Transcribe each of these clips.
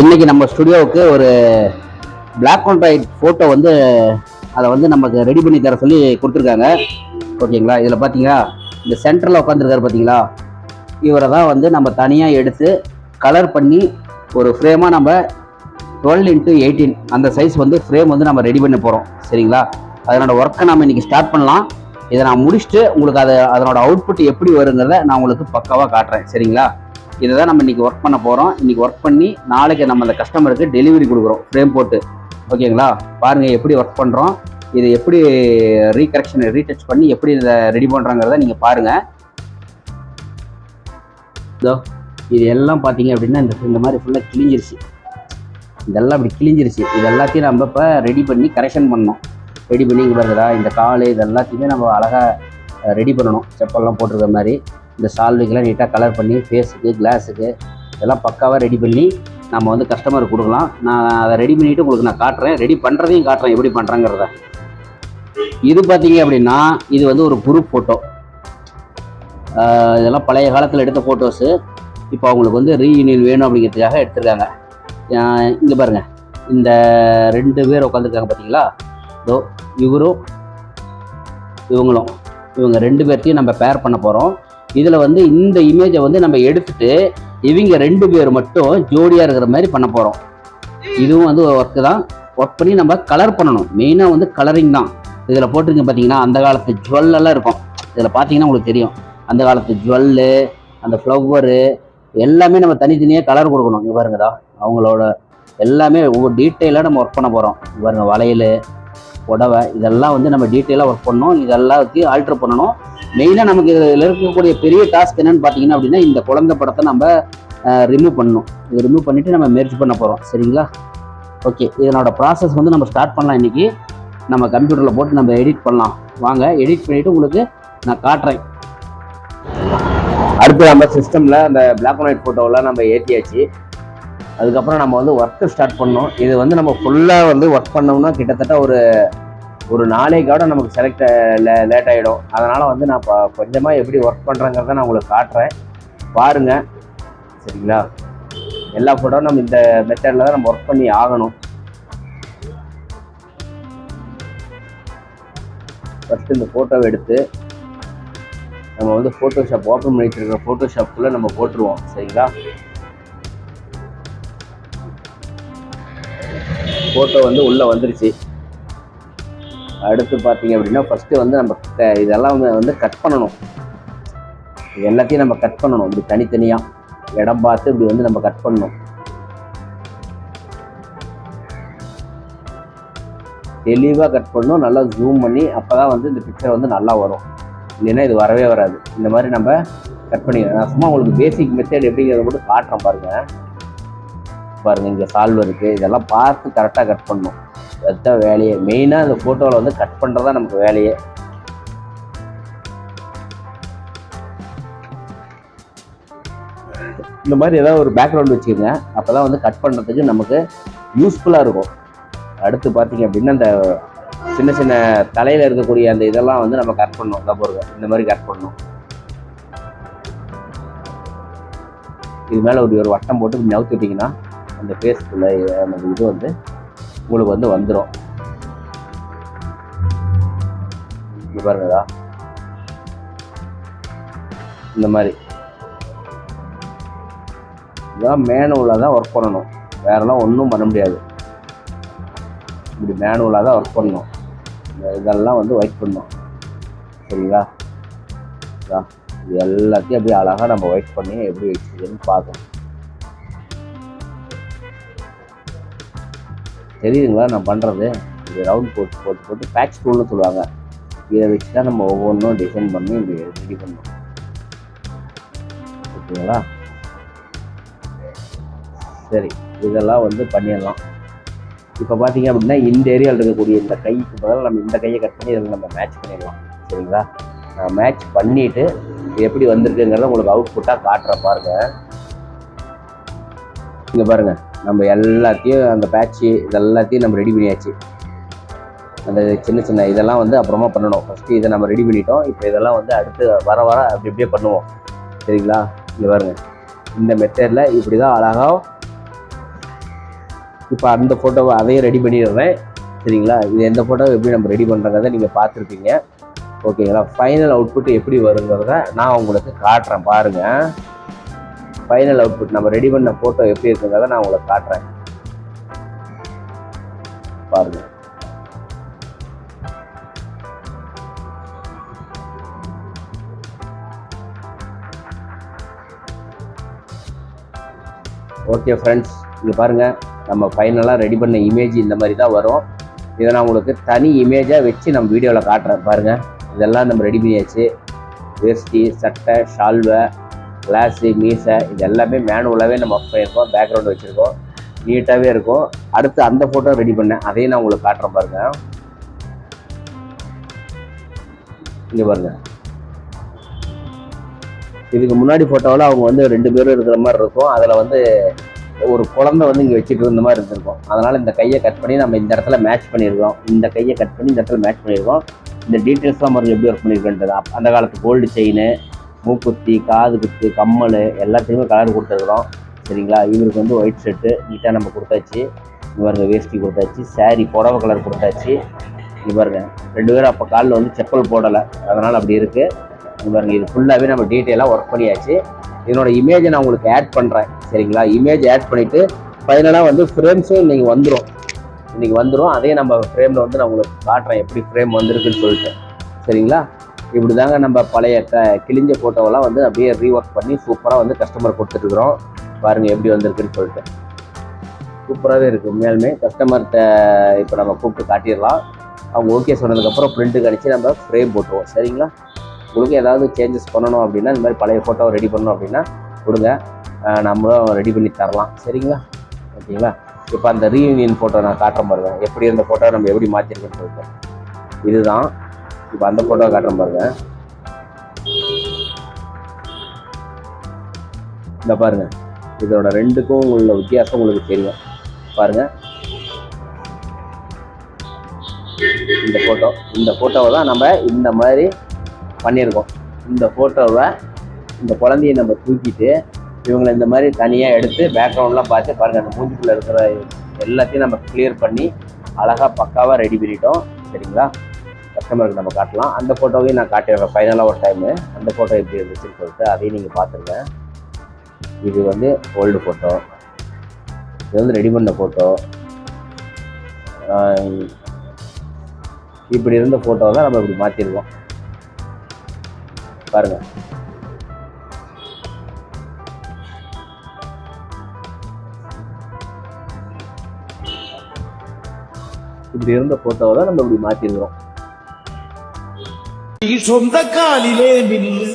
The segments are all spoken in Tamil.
இன்னைக்கு நம்ம ஸ்டுடியோவுக்கு ஒரு பிளாக் அண்ட் ஒயிட் ஃபோட்டோ வந்து அதை வந்து நமக்கு ரெடி பண்ணி தர சொல்லி கொடுத்துருக்காங்க. ஓகேங்களா இதில் பார்த்தீங்களா இந்த சென்டரில் உட்காந்துருக்காரு பார்த்தீங்களா இவரை தான் வந்து நம்ம தனியாக எடுத்து கலர் பண்ணி ஒரு ஃப்ரேமாக நம்ம டுவெல் இன்ட்டு எயிட்டீன் அந்த சைஸ் வந்து ஃப்ரேம் வந்து நம்ம ரெடி பண்ண போகிறோம் சரிங்களா? அதனோட ஒர்க்கை நம்ம இன்னைக்கு ஸ்டார்ட் பண்ணலாம். இதை நான் முடிச்சுட்டு உங்களுக்கு அதை அதனோட அவுட்புட் எப்படி வருங்கிறத நான் உங்களுக்கு பக்காவாக காட்டுறேன். சரிங்களா? இதை தான் நம்ம இன்றைக்கி ஒர்க் பண்ண போகிறோம் இன்றைக்கி ஒர்க் பண்ணி நாளைக்கு நம்ம அந்த கஸ்டமருக்கு டெலிவரி கொடுக்குறோம். ஃப்ரேம் போட்டு. ஓகேங்களா? பாருங்கள் எப்படி ஒர்க் பண்ணுறோம் இது எப்படி ரீகரெக்ஷன் ரீடச் பண்ணி எப்படி இதை ரெடி பண்ணுறாங்கிறத நீங்கள் பாருங்கள் இதோ இது எல்லாம் பார்த்தீங்க அப்படின்னா இந்த இந்த மாதிரி ஃபுல்லாக கிழிஞ்சிருச்சு. இதெல்லாம் இப்படி கிழிஞ்சிருச்சு. இது எல்லாத்தையும் நம்ம இப்போ ரெடி பண்ணி கரெக்ஷன் பண்ணோம் ரெடி பண்ணி இங்கே பாருங்கடா இந்த கால் இது எல்லாத்தையுமே நம்ம அழகாக ரெடி பண்ணணும். செப்பல்லாம் போட்டிருக்க மாதிரி. இந்த சால்வைக்கெல்லாம் நீட்டாக கலர் பண்ணி ஃபேஸுக்கு கிளாஸுக்கு இதெல்லாம் பக்காவாக ரெடி பண்ணி நம்ம வந்து கஸ்டமருக்கு கொடுக்கலாம். நான் அதை ரெடி பண்ணிவிட்டு உங்களுக்கு நான் காட்டுறேன். ரெடி பண்ணுறதையும் காட்டுறேன். எப்படி பண்ணுறேங்கிறத இது பார்த்தீங்க அப்படின்னா இது வந்து ஒரு குரூப் ஃபோட்டோ இதெல்லாம் பழைய காலத்தில் எடுத்த ஃபோட்டோஸு இப்போ அவங்களுக்கு வந்து ரீயூனியன் வேணும் அப்படிங்கிறதுக்காக எடுத்திருக்காங்க. இங்கே பாருங்கள் இந்த ரெண்டு பேர் உட்காந்துருக்காங்க பார்த்தீங்களா? இதோ இவரும் இவங்களும். இவங்க ரெண்டு பேர்த்தையும் நம்ம பேர் பண்ண போகிறோம் இதில் வந்து இந்த இமேஜை வந்து நம்ம எடுத்துட்டு இவங்க ரெண்டு பேர் மட்டும் ஜோடியாக இருக்கிற மாதிரி பண்ண போகிறோம் இதுவும் வந்து ஒர்க்கு தான். ஒர்க் பண்ணி நம்ம கலர் பண்ணணும். மெயினாக வந்து கலரிங் தான். இதில் போட்டிருங்க பார்த்தீங்கன்னா அந்த காலத்து ஜுவல்லெல்லாம் இருக்கும். இதில் பார்த்தீங்கன்னா உங்களுக்கு தெரியும். அந்த காலத்து ஜுவல்லு அந்த ஃப்ளவரு எல்லாமே நம்ம தனித்தனியாக கலர் கொடுக்கணும். இங்கே பாருங்கதா அவங்களோட எல்லாமே ஒவ்வொரு டீட்டெயிலாக நம்ம ஒர்க் பண்ண போகிறோம் இவருங்க வளையல் புடவை இதெல்லாம் வந்து நம்ம டீட்டெயிலாக ஒர்க் பண்ணணும். இதெல்லாத்தையும் ஆல்ட்ரு பண்ணணும். மெயினாக நமக்கு இதில் இருக்கக்கூடிய பெரிய டாஸ்க் என்னன்னு பார்த்தீங்கன்னா அப்படின்னா இந்த குழந்தை படத்தை நம்ம ரிமூவ் பண்ணணும். இது ரிமூவ் பண்ணிவிட்டு நம்ம மெர்ஜ் பண்ண போகிறோம் சரிங்களா? ஓகே இதனோட ப்ராசஸ் வந்து நம்ம ஸ்டார்ட் பண்ணலாம் இன்றைக்கி நம்ம கம்ப்யூட்டரில் போட்டு நம்ம எடிட் பண்ணலாம். வாங்க எடிட் பண்ணிவிட்டு உங்களுக்கு நான் காட்டுறேன். அடுத்து நம்ம சிஸ்டமில் அந்த பிளாக் அண்ட் ஒயிட் ஃபோட்டோவெல்லாம் நம்ம ஏற்றியாச்சு அதுக்கப்புறம் நம்ம வந்து ஒர்க்கு ஸ்டார்ட் பண்ணோம் இது வந்து நம்ம ஃபுல்லாக வந்து ஒர்க் பண்ணோம்னா கிட்டத்தட்ட ஒரு ஒரு நாளைக்கோட நமக்கு செலக்ட் லேட் ஆகிடும் அதனால் வந்து நான் இப்போ கொஞ்சமாக எப்படி ஒர்க் பண்ணுறேங்கிறத நான் உங்களுக்கு காட்டுறேன். பாருங்கள் சரிங்களா? எல்லா ஃபோட்டோவும் நம்ம இந்த மெத்தடில் தான் நம்ம ஒர்க் பண்ணி ஆகணும். ஃபஸ்ட்டு இந்த ஃபோட்டோவை எடுத்து நம்ம வந்து ஃபோட்டோஷாப் ஓப்பன் பண்ணிட்டு இருக்கிற ஃபோட்டோஷாப்புக்குள்ளே நம்ம போட்டுருவோம். சரிங்களா? ஃபோட்டோ வந்து உள்ளே வந்துருச்சு. அடுத்து பார்த்தீங்க அப்படின்னா ஃபஸ்ட்டு வந்து நம்ம க- இதெல்லாம் வந்து- கட் பண்ணணும். எல்லாத்தையும் நம்ம கட் பண்ணணும். இப்படி தனித்தனியாக இடம் பார்த்து இப்படி வந்து நம்ம கட் பண்ணணும். தெளிவாக கட் பண்ணணும். நல்லா ஜூம் பண்ணி அப்போ தான் வந்து இந்த பிக்சர் வந்து நல்லா வரும். இல்லைன்னா இது வரவே வராது. இந்த மாதிரி நம்ம கட் பண்ணிக்கலாம் நான் சும்மா உங்களுக்கு பேசிக் மெத்தட் எப்படிங்கிறத மட்டும் காட்டுறேன் பாருங்கள் பாருங்கள் இங்கே சால்வ் இருக்குது இதெல்லாம் பார்த்து கரெக்டாக கட் பண்ணணும். அதுதான் வேலையே. மெயினாக அந்த ஃபோட்டோவில் வந்து கட் பண்ணுறது தான் நமக்கு வேலையே. இந்த மாதிரி ஏதாவது ஒரு பேக்ரவுண்ட் வச்சுக்கோங்க. அப்போ தான் வந்து கட் பண்ணுறதுக்கு நமக்கு யூஸ்ஃபுல்லாக இருக்கும். அடுத்து பார்த்தீங்க அப்படின்னா அந்த சின்ன சின்ன தலையில் இருக்கக்கூடிய அந்த இதெல்லாம் வந்து நம்ம கட் பண்ணணும். இந்த இந்த மாதிரி கட் பண்ணணும். இது மேலே ஒரு ஒரு வட்டம் போட்டு இப்படி நவுத்தி விட்டிங்கன்னா அந்த ஃபேஸ்க்குள்ள அந்த இது வந்து உங்களுக்கு வந்து வந்துடும் இங்கே பாருங்கதா இந்த மாதிரி. இதெல்லாம் மேனுவலாக தான் ஒர்க் பண்ணணும். வேறெல்லாம் ஒன்றும் பண்ண முடியாது. இப்படி மேனுவலாக தான் ஒர்க் பண்ணணும். இந்த இதெல்லாம் வந்து ஒயிட் பண்ணணும். சரிங்களா? இது. எல்லாத்தையும் அப்படியே அழகாக நம்ம ஒயிட் பண்ணி எப்படி வச்சுருக்குன்னு பார்க்கணும் தெரியுதுங்களா? நான் பண்ணுறது இது ரவுண்ட் போட்டு போட்டு போட்டு பேக்ஸ் டூல்னு சொல்லுவாங்க. இதை வச்சு தான் நம்ம ஒவ்வொன்றும் டிசைன் பண்ணி இப்படி ரெடி பண்ணணும். ஓகேங்களா? சரி இதெல்லாம் வந்து பண்ணிடலாம். இப்போ பார்த்தீங்க அப்படின்னா இந்த ஏரியாவில் இருக்கக்கூடிய இந்த கைக்கு பதிலாக நம்ம இந்த கையை கட் பண்ணி இதில் நம்ம மேட்ச் பண்ணிடலாம். சரிங்களா? நான் மேட்ச் பண்ணிவிட்டு எப்படி வந்திருக்குங்கிறத உங்களுக்கு அவுட் புட்டாக காட்டுறேன் பாருங்கள் இங்கே பாருங்கள் நம்ம எல்லாத்தையும் அந்த பேட்ச்சு இதெல்லாத்தையும் நம்ம ரெடி பண்ணியாச்சு. அந்த சின்ன சின்ன இதெல்லாம் வந்து அப்புறமா பண்ணணும். ஃபஸ்ட்டு இதை நம்ம ரெடி பண்ணிட்டோம். இப்போ இதெல்லாம் வந்து அடுத்து வர வர அப்படி அப்படியே பண்ணுவோம். சரிங்களா? இங்கே பாருங்க. இந்த மெத்தடில் இப்படி தான் அழகாக இப்போ அந்த ஃபோட்டோவை அதையும் ரெடி பண்ணிடுறேன். சரிங்களா? இது எந்த ஃபோட்டோவை எப்படி நம்ம ரெடி பண்ணுறதை நீங்கள் பார்த்துருப்பீங்க. ஓகேங்களா ஃபைனல் அவுட்புட் எப்படி வருங்கிறத நான் உங்களுக்கு காட்டுறேன். பாருங்கள் ஃபைனல் அவுட்புட் நம்ம ரெடி பண்ண ஃபோட்டோ எப்படி இருக்குங்கிறத நான் உங்களுக்கு காட்டுறேன். பாருங்கள் ஓகே ஃப்ரெண்ட்ஸ் இங்கே பாருங்கள் நம்ம ஃபைனலாக ரெடி பண்ண இமேஜ் இந்த மாதிரி தான் வரும். இதை நான் உங்களுக்கு தனி இமேஜாக வச்சு நம்ம வீடியோவில் காட்டுறேன். பாருங்கள் இதெல்லாம் நம்ம ரெடி பண்ணியாச்சு. வேஷ்டி சட்டை ஷால்வை கிளாஸு மீசை இது எல்லாமே மேனுவலாகவே நம்ம அப் பண்ணியிருக்கோம் பேக்ரவுண்ட் வச்சுருக்கோம் நீட்டாகவே இருக்கும். அடுத்து அந்த ஃபோட்டோ ரெடி பண்ணேன். அதையும் நான் உங்களுக்கு காட்டுறேன் பாருங்கள் இங்கே பாருங்கள் இதுக்கு முன்னாடி ஃபோட்டோவில் அவங்க வந்து ரெண்டு பேரும் இருக்கிற மாதிரி இருக்கும். அதில் வந்து ஒரு குழந்தை வந்து இங்கே வச்சுட்டு இருந்த மாதிரி இருந்திருக்கும். அதனால் இந்த கையை கட் பண்ணி நம்ம இந்த இடத்துல மேட்ச் பண்ணியிருக்கோம். இந்த கையை கட் பண்ணி இந்த இடத்துல மேட்ச் பண்ணியிருக்கோம். இந்த டீட்டெயில்ஸ்லாம் மறுபடியும் எப்படி ஒர்க் பண்ணியிருக்கேன்றது. அந்த காலத்து கோல்டு செயின் மூக்குத்தி காது குத்து கம்மல் எல்லாத்தையுமே கலர் கொடுத்துருக்குறோம். சரிங்களா? இவருக்கு வந்து ஒயிட் ஷர்ட்டு நீட்டாக நம்ம கொடுத்தாச்சு. இவருங்க வேஷ்டி கொடுத்தாச்சு. சாரி புடவை கலர் கொடுத்தாச்சு. இவருங்க ரெண்டு பேரும் அப்போ காலில் வந்து செப்பல் போடலை. அதனால் அப்படி இருக்குது இவருங்க இது ஃபுல்லாகவே நம்ம டீட்டெயிலாக ஒர்க் பண்ணியாச்சு. இதனோட இமேஜை நான் உங்களுக்கு ஆட் பண்ணுறேன் சரிங்களா? இமேஜ் ஆட் பண்ணிவிட்டு ஃபைனலாக வந்து ஃப்ரேம்ஸும் இன்றைக்கி வந்துடும் இன்றைக்கி வந்துடும் அதே நம்ம ஃப்ரேமில் வந்து நான் உங்களுக்கு காட்டுறேன். எப்படி ஃப்ரேம் வந்திருக்குன்னு சொல்லிட்டு. சரிங்களா? இப்படி தாங்க நம்ம பழைய க கிழிஞ்ச ஃபோட்டோவெல்லாம் வந்து அப்படியே ரீஒர்க் பண்ணி சூப்பராக வந்து கஸ்டமர் கொடுத்துட்ருக்குறோம் பாருங்கள் எப்படி வந்திருக்குன்னு சொல்லிட்டு. சூப்பராகவே இருக்குது உண்மையாலுமே. கஸ்டமர்கிட்ட இப்போ நம்ம கூப்பிட்டு காட்டிடலாம். அவங்க ஓகே சொன்னதுக்கப்புறம் பிரிண்ட்டுக்கு அடித்து நம்ம ஃப்ரேம் போட்டுருவோம். சரிங்களா? உங்களுக்கு ஏதாவது சேஞ்சஸ் பண்ணணும் அப்படின்னா இந்த மாதிரி பழைய ஃபோட்டோவை ரெடி பண்ணணும் அப்படின்னா கொடுங்க. நம்மளும் ரெடி பண்ணி தரலாம். சரிங்களா? ஓகேங்களா? இப்போ அந்த ரீயூனியன் ஃபோட்டோ நான் காட்டுறேன் பாருங்க. எப்படி அந்த ஃபோட்டோ நம்ம எப்படி மாற்றிருக்கோன்னு சொல்லிட்டு. இதுதான் இப்போ அந்த ஃபோட்டோ காட்டுறேன் பாருங்க. இந்த பாருங்க. இதோட ரெண்டுக்கும் உள்ள வித்தியாசம் உங்களுக்கு தெரியும். பாருங்க. இந்த ஃபோட்டோ இந்த ஃபோட்டோவை தான் நம்ம இந்த மாதிரி பண்ணியிருக்கோம். இந்த ஃபோட்டோவை இந்த குழந்தைய நம்ம தூக்கிட்டு இவங்களை இந்த மாதிரி தனியாக எடுத்து பேக்ரவுண்ட்லாம் பார்த்து பாருங்கள் அந்த மூஞ்சிக்குள்ளே இருக்கிற எல்லாத்தையும் நம்ம கிளியர் பண்ணி அழகாக பக்காவாக ரெடி பண்ணிட்டோம். சரிங்களா? கஸ்டமருக்கு நம்ம காட்டலாம். அந்த ஃபோட்டோவையும் நான் காட்டிடுறேன். ஃபைனலாக ஒரு டைமு அந்த ஃபோட்டோ எப்படி இருந்துச்சுன்னு சொல்லிட்டு அதையும் நீங்கள் பார்த்துருங்க. இது வந்து ஓல்டு ஃபோட்டோ இது வந்து ரெடி பண்ண ஃபோட்டோ இப்படி இருந்த ஃபோட்டோ தான் நம்ம இப்படி மாற்றிருக்கோம் பாருங்கள் இப்படி இருந்த ஃபோட்டோவை தான் நம்ம இப்படி மாற்றிருக்கிறோம் சொந்த காலிலே மில்லு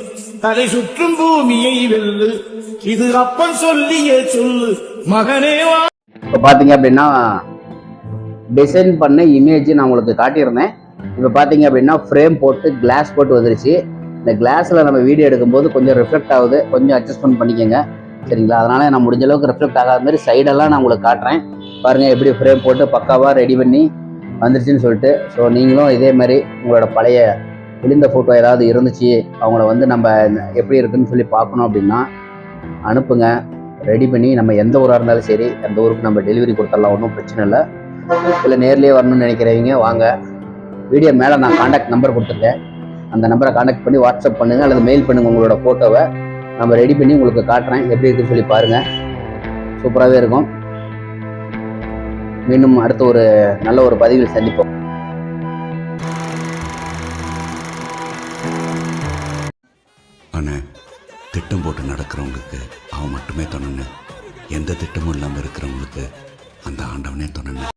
தலை சுற்றும் பூமியை வெல்லு. இது அப்பன் சொல்லிய சொல்லு மகனே வா. இப்போ பார்த்தீங்க அப்படின்னா டிசைன் பண்ண இமேஜ் நான் உங்களுக்கு காட்டியிருந்தேன். இப்போ பார்த்தீங்க அப்படின்னா ஃப்ரேம் போட்டு கிளாஸ் போட்டு வந்துருச்சு. இந்த கிளாஸில் நம்ம வீடியோ எடுக்கும்போது கொஞ்சம் ரிஃப்ளெக்ட் ஆகுது. கொஞ்சம் அட்ஜஸ்ட்மெண்ட் பண்ணிக்கோங்க. சரிங்களா? அதனால் நான் முடிஞ்ச அளவுக்கு ரிஃப்ளெக்ட் ஆகாத மாதிரி சைடெல்லாம் நான் உங்களுக்கு காட்டுறேன். பாருங்கள் எப்படி ஃப்ரேம் போட்டு பக்காவாக ரெடி பண்ணி வந்துருச்சுன்னு சொல்லிட்டு. ஸோ நீங்களும் இதே மாதிரி உங்களோட பழைய கிழிந்த ஃபோட்டோ ஏதாவது இருந்துச்சு அவங்கள வந்து நம்ம எப்படி இருக்குன்னு சொல்லி பார்க்கணும் அப்படின்னா அனுப்புங்க. ரெடி பண்ணி நம்ம எந்த ஊராக இருந்தாலும் சரி அந்த ஊருக்கு நம்ம டெலிவரி கொடுத்துடலாம் ஒன்றும் பிரச்சனை இல்லை. இல்லை நேர்லேயே வரணும்னு நினைக்கிறவங்க வாங்க. வீடியோ மேலே நான் காண்டாக்ட் நம்பர் கொடுத்துருக்கேன். அந்த நம்பரை காண்டாக்ட் பண்ணி வாட்ஸ்அப் பண்ணுங்கள் அல்லது மெயில் பண்ணுங்கள் உங்களோட ஃபோட்டோவை நம்ம ரெடி பண்ணி உங்களுக்கு காட்டுறேன் எப்படி இருக்குன்னு சொல்லி பாருங்கள் சூப்பராகவே இருக்கும். மீண்டும் அடுத்த ஒரு நல்ல ஒரு பதிவில் சந்திப்போம். நடக்கிறவங்களுக்கு அவன் மட்டுமே துணைன்னு எந்த திட்டமும் இல்லாமல் இருக்கிறவங்களுக்கு அந்த ஆண்டவனே துணைன்னு